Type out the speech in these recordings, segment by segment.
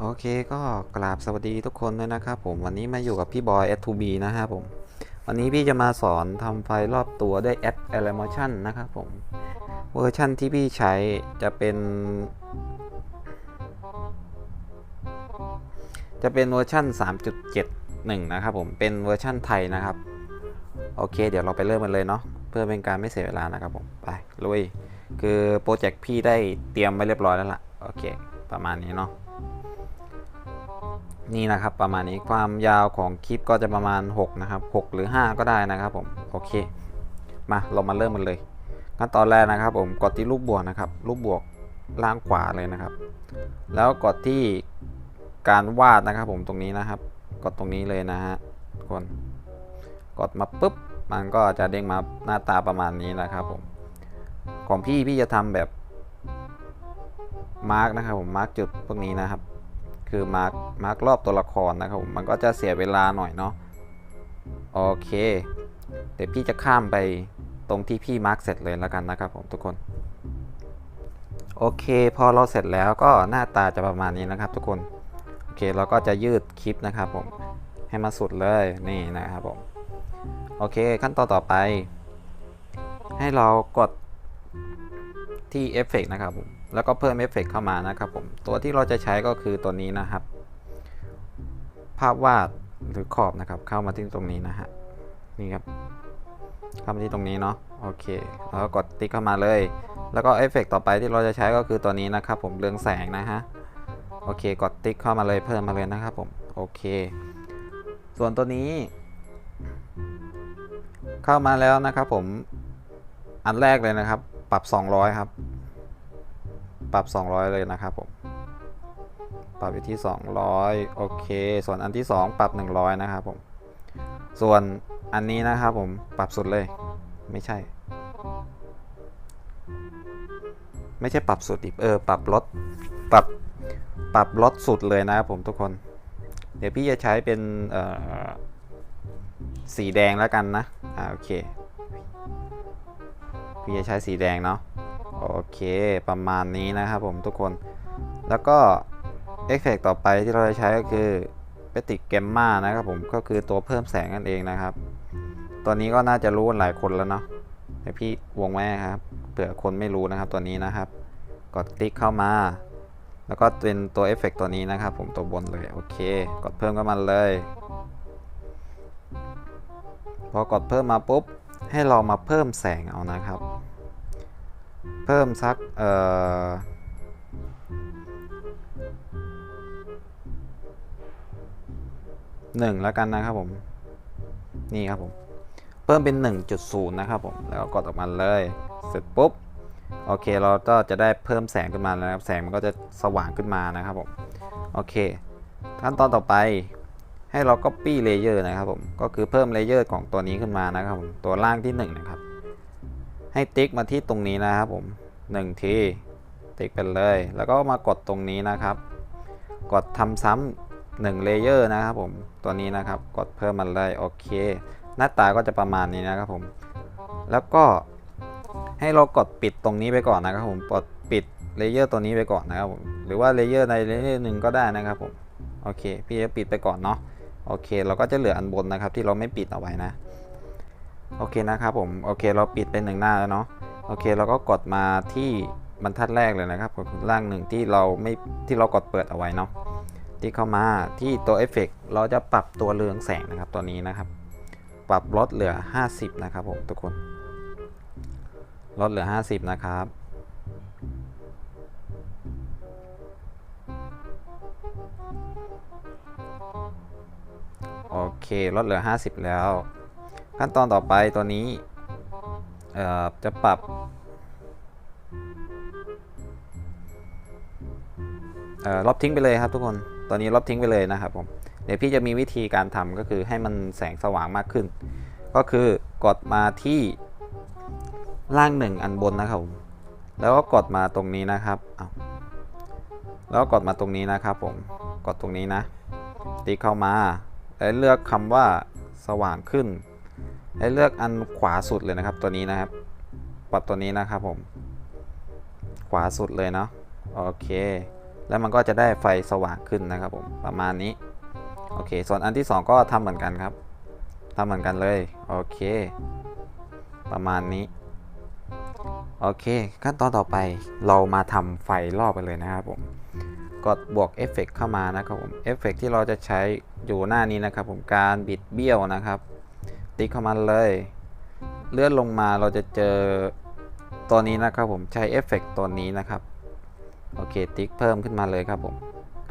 โอเคก็กราบสวัสดีทุกคนด้วยนะครับผมวันนี้มาอยู่กับพี่บอย S2B นะครับผม วันนี้พี่จะมาสอนทำไฟล์รอบตัวด้วยแอป Elemotion นะครับผม เวอร์ชันที่พี่ใช้จะเป็น จะเป็นเวอร์ชัน3.71 นะครับผมเป็นเวอร์ชันไทยนะครับ โอเค เดี๋ยวเราไปเริ่มกันเลยเนาะเพื่อเป็นการไม่เสียเวลานะครับผม ไปลุยคือโปรเจกต์พี่ได้เตรียมไว้เรียบร้อยแล้วล่ะ โอเค ประมาณนี้เนาะ นี่นะครับประมาณนี้ความยาวของคลิปก็จะประมาณ 6 นะครับ 6 หรือ 5 ก็ได้นะครับผมโอเค มาเรามาเริ่มกันเลยขั้นตอนแรกนะครับ ผมกดที่รูปบวกนะครับ รูปบวกล่างขวาเลยนะครับ แล้วกดที่การวาดนะครับ ผมตรงนี้นะครับ กดตรงนี้เลยนะฮะคนกดมาปุ๊บ มันก็จะเด้งมาหน้าตาประมาณนี้นะครับผมของพี่พี่จะทำแบบมาร์กนะครับผมมาร์กจุดพวกนี้นะครับ คือมาร์กมาร์กรอบตัวละครนะครับผมมันก็จะเสียเวลาหน่อยเนาะโอเค เดี๋ยวพี่จะข้ามไปตรงที่พี่มาร์กเสร็จเลยแล้วกันนะครับผมทุกคนโอเคพอเราเสร็จแล้วก็หน้าตาจะประมาณนี้นะครับ ทุกคนโอเคเราก็จะยืดคลิปนะครับผมให้มาสุดเลยนี่นะครับผมโอเคขั้นตอนต่อไป ให้เรากดที่เอฟเฟกนะครับผม แล้วก็เพิ่มเอฟเฟกเข้ามานะครับผม ตัวที่เราจะใช้ก็คือตัวนี้นะครับ ภาพวาดหรือขอบนะครับ เข้ามาที่ตรงนี้นะฮะ นี่ครับ เข้ามาที่ตรงนี้เนาะ โอเค แล้วก็กดติ๊กเข้ามาเลย แล้วก็เอฟเฟกต่อไปที่เราจะใช้ก็คือตัวนี้นะครับผม เรืองแสงนะฮะ โอเค กดติ๊กเข้ามาเลย เพิ่มมาเลยนะครับผม โอเค ส่วนตัวนี้ เข้ามาแล้วนะครับผม อันแรกเลยนะครับ ปรับ 200 ครับ ปรับ 200 เลยนะครับผม ปรับอยู่ที่ 200 โอเค ส่วนอันที่ 2 ปรับ 100 นะครับผม ส่วนอันนี้นะครับผม ปรับสุดเลย ไม่ใช่ ไม่ใช่ปรับสุดดิเออ ปรับลด ปรับ ปรับลดสุดเลยนะครับผมทุกคน เดี๋ยวพี่จะใช้เป็นสีแดงแล้วกันนะ อ่า โอเค พี่จะใช้สีแดงเนาะ โอเคประมาณนี้นะครับผมทุกคน แล้วก็เอฟเฟกต่อไปที่เราจะใช้ก็คือเปติกเกมมานะครับผมก็คือตัวเพิ่มแสงนั่นเองนะครับ ตัวนี้ก็น่าจะรู้หลายคนแล้วเนาะให้พี่วงไว้ครับเผื่อคนไม่รู้นะครับตัวนี้นะครับ กดติ๊กเข้ามา แล้วก็เป็นตัวเอฟเฟกตัวนี้นะครับผมตัวบนเลยโอเค กดเพิ่มเข้ามาเลย พอกดเพิ่มมาปุ๊บให้เรามาเพิ่มแสงเอานะครับ เพิ่มสัก เอ่อหนึ่งแล้วกันนะครับผม นี่ครับผม เพิ่มเป็น 1.0 นะครับผม แล้วก็กดออกมาเลย เสร็จปุ๊บ โอเค เราก็จะได้เพิ่มแสงขึ้นมาแล้วครับ แสงมันก็จะสว่างขึ้นมานะครับผม โอเค ขั้นตอนต่อไปให้เรา copy layer นะครับผม ก็คือเพิ่ม layer ของตัวนี้ขึ้นมานะครับผม ตัวล่างที่ 1 นะครับ ให้ติ๊กมาที่ตรงนี้นะครับผม1ทีติ๊กไปเลย แล้วก็มากดตรงนี้นะครับ กดทำซ้ำหนึ่งเลเยอร์นะครับผมตัวนี้นะครับกดเพิ่มมันเลยโอเค หน้าตาก็จะประมาณนี้นะครับผม แล้วก็ให้เรากดปิดตรงนี้ไปก่อนนะครับผมกดปิดเลเยอร์ตัวนี้ไปก่อนนะครับผมหรือว่าเลเยอร์ในเลเยอร์หนึ่งก็ได้นะครับผมโอเค พี่จะปิดไปก่อนเนาะโอเค เราก็จะเหลืออันบนนะครับ ที่เราไม่ปิดเอาไว้นะ โอเคนะครับผมโอเคเราปิดไปหนึ่งหน้าแล้วเนาะโอเคเราก็กดมาที่บรรทัดแรกเลยนะครับล่างหนึ่งที่เราไม่ที่เรากดเปิดเอาไว้เนาะที่เข้ามาที่ตัวเอฟเฟกเราจะปรับตัวเรืองแสงนะครับตัวนี้นะครับ ปรับลดเหลือ 50 นะครับผมทุกคน ลดเหลือ 50 นะครับโอเคลดเหลือ 50 แล้ว ขั้นตอนต่อไปตัวนี้จะปรับเอ่อลบทิ้งไปเลยครับทุกคนตอนนี้ลบทิ้งไปเลยนะครับผมเดี๋ยวพี่จะมีวิธีการทำก็คือให้มันแสงสว่างมากขึ้น ก็คือกดมาที่ล่างหนึ่งอันบนนะครับผมแล้วก็กดมาตรงนี้นะครับอ้าแล้วกกดมาตรงนี้นะครับผมกดตรงนี้นะติเข้ามาแล้วเลือกคำว่าสว่างขึ้น แล้เลือกอันขวาสุดเลยนะครับตัวนี้นะครับ ปรับตัวนี้นะครับผม ขวาสุดเลยเนาะโอเค แล้วมันก็จะได้ไฟสว่างขึ้นนะครับผมประมาณนี้โอเค ส่วนอันที่ 2 ก็ทำเหมือนกันครับทำเหมือนกันเลยโอเค ประมาณนี้โอเค ขั้นตอนต่อไปเรามาทำไฟรอบกันเลยนะครับผมกดบวกเอฟเฟกเข้ามานะครับผมเอฟเฟกที่เราจะใช้อยู่หน้านี้นะครับผมการบิดเบี้ยวนะครับ ติ๊กเข้ามาเลย เลื่อนลงมาเราจะเจอตัวนี้นะครับผมใช้เอฟเฟกตัวนี้นะครับ โอเคติ๊กเพิ่มขึ้นมาเลยครับผม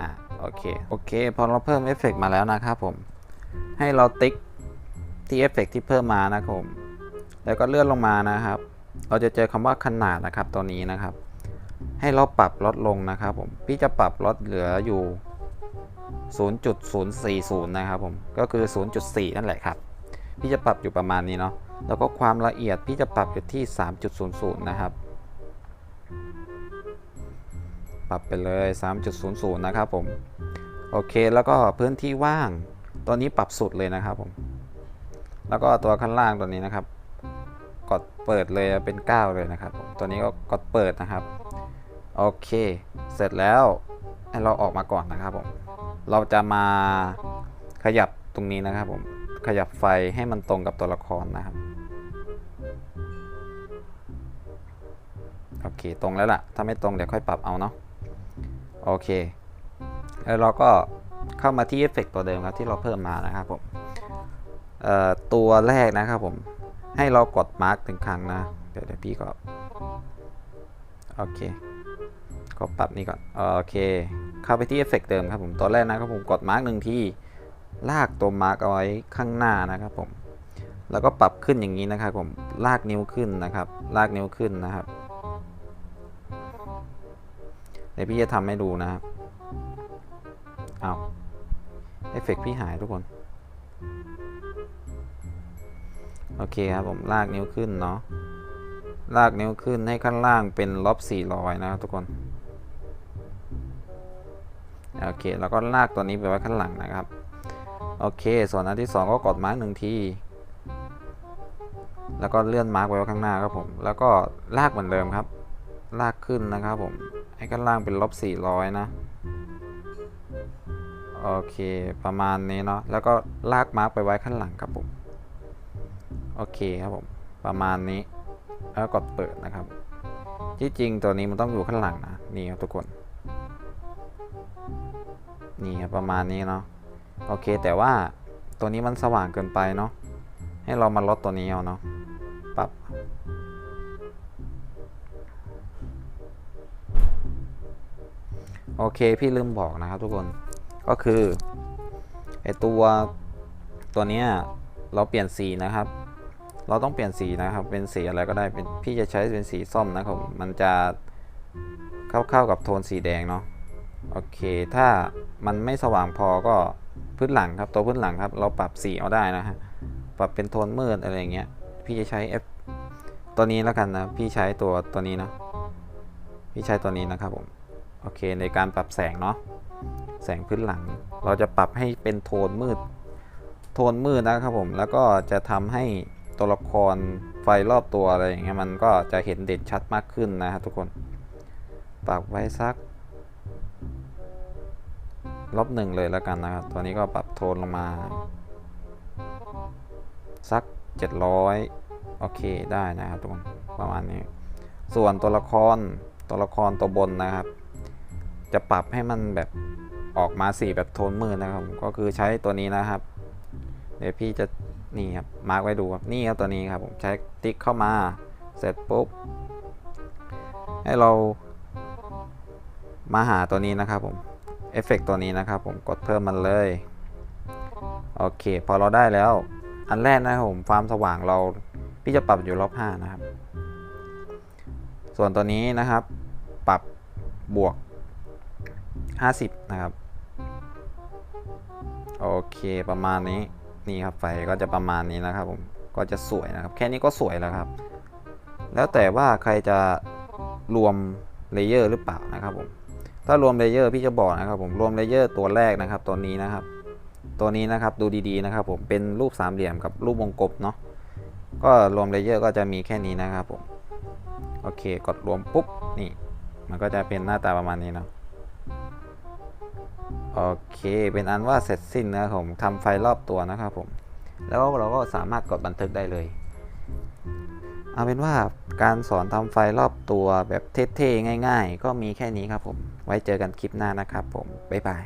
อะโอเคโอเคพอเราเพิ่มเอฟเฟกมาแล้วนะครับผม ให้เราติ๊กที่เอฟเฟกที่เพิ่มมานะครับผมแล้วก็เลื่อนลงมานะครับ เราจะเจอคำว่าขนาดนะครับตัวนี้นะครับ ให้เราปรับลดลงนะครับผมพี่จะปรับลดเหลืออยู่ 0.040 นะครับผม ก็คือ 0.4 นั่นแหละครับ พี่จะปรับอยู่ประมาณนี้เนาะแล้วก็ความละเอียดพี่จะปรับอยู่ที่ 3.00 นะครับ ปรับไปเลย 3.00 นะครับผม โอเค แล้วก็พื้นที่ว่าง ตัวนี้ปรับสุดเลยนะครับผม แล้วก็ตัวข้างล่างตัวนี้นะครับ กดเปิดเลยเป็น 9 เลยนะครับผมตัวนี้ก็กดเปิดนะครับ โอเค เสร็จแล้วให้เราออกมาก่อนนะครับผม เราจะมาขยับตรงนี้นะครับผม ขยับไฟให้มันตรงกับตัวละครนะครับ โอเค ตรงแล้วล่ะ ถ้าไม่ตรงเดี๋ยวค่อยปรับเอาเนาะ โอเค แล้วเราก็เข้ามาที่เอฟเฟกตัวเดิมครับที่เราเพิ่มมานะครับผมตัวแรกนะครับผม ให้เรากดมาร์กถึงครั้งนะ เดี๋ยวเดี๋ยวพี่ก็ โอเคก็ปรับนี้ก่อน โอเค เข้าไปที่เอฟเฟกเดิมครับผม ตัวแรกนะครับผม กดมาร์กหนึ่งที่ ลากตัวมาร์กเอาไว้ข้างหน้านะครับผมแล้วก็ปรับขึ้นอย่างนี้นะครับผมลากนิ้วขึ้นนะครับ ลากนิ้วขึ้นนะครับเดี๋ยวพี่จะทำให้ดูนะครับเอาเอฟเฟกพี่หายทุกคน โอเคครับผมลากนิ้วขึ้นเนาะลากนิ้วขึ้นให้ข้างล่างเป็นลบ400 นะครับทุกคน โอเค แล้วก็ลากตัวนี้ไปไว้ข้างหลังนะครับ โอเค ส่วนอันที่ 2 ก็กดมาร์กหนึ่งที แล้วก็เลื่อนมาร์กไว้ข้างหน้าครับผม แล้วก็ลากเหมือนเดิมครับ ลากขึ้นนะครับผมให้ข้างล่างเป็นลบ400 นะ โอเค ประมาณนี้เนาะ แล้วก็ลากมาร์กไปไว้ข้างหลังครับผม โอเคครับผม ประมาณนี้ แล้วกดเปิดนะครับ ที่จริงตัวนี้มันต้องอยู่ข้างหลังนะ นี่ครับทุกคน นี่ครับประมาณนี้เนาะ โอเคแต่ว่าตัวนี้มันสว่างเกินไปเนาะให้เรามาลดตัวนี้เอาเนาะปรับโอเคพี่ลืมบอกนะครับทุกคนก็คือไอตัวตัวเนี้ยเราเปลี่ยนสีนะครับ เราต้องเปลี่ยนสีนะครับ เป็นสีอะไรก็ได้เป็นพี่จะใช้เป็นสีส้มนะครับมันจะเข้าๆกับโทนสีแดงเนาะโอเค ถ้ามันไม่สว่างพอก็ พื้นหลังครับตัวพื้นหลังครับ เราปรับสีเอาได้นะฮะปรับเป็นโทนมืดอะไรอย่างเงี้ยพี่จะใช้ F ตัวนี้แล้วกันนะพี่ใช้ตัวตัวนี้นะพี่ใช้ตัวนี้นะครับผมโอเคในการปรับแสงเนาะแสงพื้นหลัง เราจะปรับให้เป็นโทนมืด โทนมืดนะครับผมแล้วก็จะทำให้ตัวละครไฟรอบตัวอะไรอย่างเงี้ยมันก็จะเห็นเด่นชัดมากขึ้นนะครับทุกคนปรับไว้สัก ลบหนึ่งเลยแล้วกันนะครับ ตัวนี้ก็ปรับโทนลงมา สัก 700 โอเคได้นะครับทุกคนประมาณนี้ ส่วนตัวละครตัวละครตัวบนนะครับ จะปรับให้มันแบบออกมาสีแบบโทนมืดนะครับ ก็คือใช้ตัวนี้นะครับ เดี๋ยวพี่จะนี่ครับมาร์กไว้ดูครับนี่ครับตัวนี้ครับผมใช้ติ๊กเข้ามาเสร็จปุ๊บให้เรามาหาตัวนี้นะครับผม เอฟเฟกตัวนี้นะครับผมกดเพิ่มมันเลย โอเค พอเราได้แล้ว อันแรกนะครับผมความสว่างเราพี่จะปรับอยู่รอบ5นะครับ ส่วนตัวนี้นะครับ ปรับบวก 50 นะครับ โอเคประมาณนี้นี่ครับไฟก็จะประมาณนี้นะครับผมก็จะสวยนะครับ แค่นี้ก็สวยแล้วครับ แล้วแต่ว่าใครจะรวมเลเยอร์หรือเปล่านะครับผม ถ้ารวมเลเยอร์พี่จะบอกนะครับผมรวมเลเยอร์ตัวแรกนะครับตัวนี้นะครับ ตัวนี้นะครับดูดีๆนะครับผมเป็นรูปสามเหลี่ยมกับรูปวงกลมเนาะก็รวมเลเยอร์ก็จะมีแค่นี้นะครับผมโอเคกดรวมปุ๊บนี่ มันก็จะเป็นหน้าตาประมาณนี้เนาะโอเค เป็นอันว่าเสร็จสิ้นนะครับผมทำไฟรอบตัวนะครับผม แล้วเราก็สามารถกดบันทึกได้เลย เอาเป็นว่าการสอนทำไฟรอบตัวแบบเท่ๆง่าย ๆ ก็มีแค่นี้ครับผม ไว้เจอกันคลิปหน้านะครับผม บ๊ายบาย